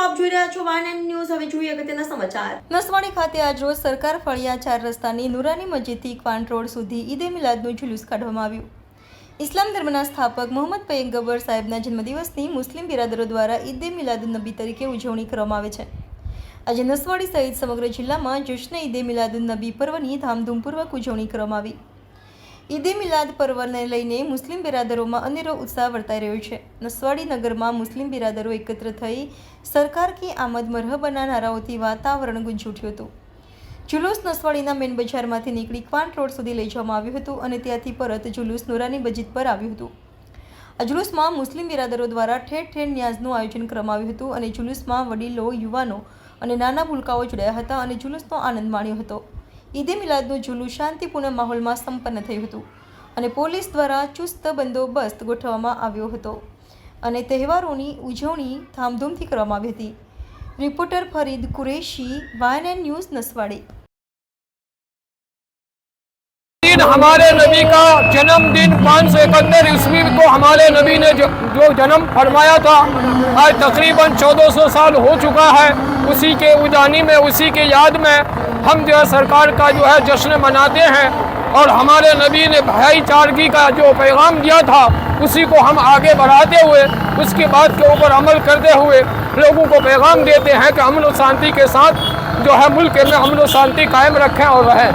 આપ જોઈ રહ્યા છો વાન એન્ડ ન્યૂઝ. હવે જોઈએ અગત્યના સમાચાર. નસવાડી ખાતે આજ રોજ સરકાર ફળિયા ચાર રસ્તાની નુરાની મસ્જિદથી ક્વાન રોડ સુધી ઈદે મિલાદનું જુલુસ કાઢવામાં આવ્યું. ઇસ્લામ ધર્મના સ્થાપક મોહમ્મદ પયગંબર સાહેબના જન્મદિવસની મુસ્લિમ બિરાદરો દ્વારા ઈદે મિલાદ નબી તરીકે ઉજવણી કરવામાં આવે છે. આજે નસવાડી સહિત સમગ્ર જિલ્લામાં જશ્ન ઈદે મિલાદુન નબી પર્વની ધામધૂમપૂર્વક ઉજવણી કરવામાં આવી. ઈદે મિલાદ પર્વને લઈને મુસ્લિમ બિરાદરોમાં અનેરો ઉત્સાહ વર્તાઈ રહ્યો છે. નસવાડી નગરમાં મુસ્લિમ બિરાદરો એકત્ર થઈ સરકાર કી આમદ મરહબના નારાઓથી વાતાવરણ ગુંજી ઉઠ્યું હતું. જુલુસ નસવાડીના મેન બજારમાંથી નીકળી ક્વાંટ રોડ સુધી લઈ જવામાં આવ્યું હતું અને ત્યાંથી પરત જુલુસ નોરાની બજીત પર આવ્યું હતું. આ જુલુસમાં મુસ્લિમ બિરાદરો દ્વારા ઠેર ઠેર ન્યાઝનું આયોજન કરવામાં આવ્યું હતું અને જુલુસમાં વડીલો, યુવાનો અને નાના ભૂલકાઓ જોડાયા હતા અને જુલુસનો આનંદ માણ્યો હતો. ઈદે મિલાદનું જુલુસ શાંતિપૂર્ણ માહોલમાં સંપન્ન થયું હતું અને પોલીસ દ્વારા ચુસ્ત બંદોબસ્ત ગોઠવવામાં આવ્યો હતો અને તહેવારોની ઉજવણી ધામધૂમથી કરવામાં આવી હતી reporter Farid Qureshi વાયન and news Naswadi दिन हमारे नबी का जन्मदिन पाँच सौ इकहत्तर ईस्वी को हमारे नबी ने जो, जो जन्म फरमाया था आज तकरीबन 1400 साल हो चुका है उसी के उजानी में उसी के याद में हम जो है सरकार का जो है जश्न मनाते हैं और हमारे नबी ने भाईचारगी का जो पैगाम दिया था, उसी को हम आगे बढ़ाते हुए, उसकी बात के ऊपर अमल करते हुए लोगों को पैगाम देते हैं कि अमन शांति के साथ जो है मुल्क में अमन शांति कायम रखें और रहें.